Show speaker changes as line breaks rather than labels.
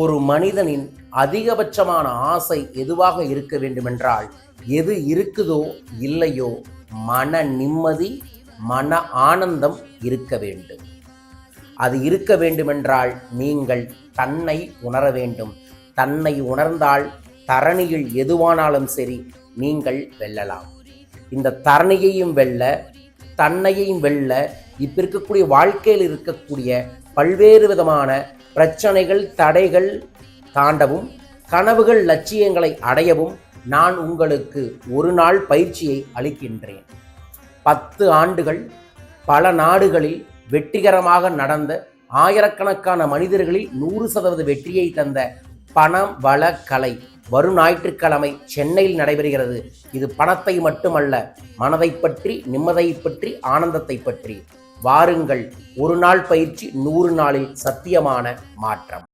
ஒரு மனிதனின் அதிகபட்சமான ஆசை எதுவாக இருக்க வேண்டுமென்றால் எது இருக்குதோ இல்லையோ மன நிம்மதி மன ஆனந்தம் இருக்க வேண்டும். அது இருக்க வேண்டுமென்றால் நீங்கள் தன்னை உணர வேண்டும். தன்னை உணர்ந்தால் தரணியில் எதுவானாலும் சரி நீங்கள் வெல்லலாம். இந்த தரணியையும் வெல்ல தன்னையையும் வெல்ல இப்போ இருக்கக்கூடிய வாழ்க்கையில் இருக்கக்கூடிய பல்வேறு விதமான பிரச்சனைகள் தடைகள் தாண்டவும் கனவுகள் லட்சியங்களை அடையவும் நான் உங்களுக்கு ஒரு நாள் பயிற்சியை அளிக்கின்றேன். பத்து ஆண்டுகள் பல நாடுகளில் வெற்றிகரமாக நடந்த ஆயிரக்கணக்கான மனிதர்களில் நூறு சதவீத வெற்றியை தந்த பணம் வள கலை வரும் ஞாயிற்றுக்கிழமை சென்னையில் நடைபெறுகிறது. இது பணத்தை மட்டுமல்ல மனதை பற்றி நிம்மதியை பற்றி ஆனந்தத்தை பற்றி. வாருங்கள். ஒரு நாள் பயிற்சி நூறு நாளில் சத்தியமான மாற்றம்.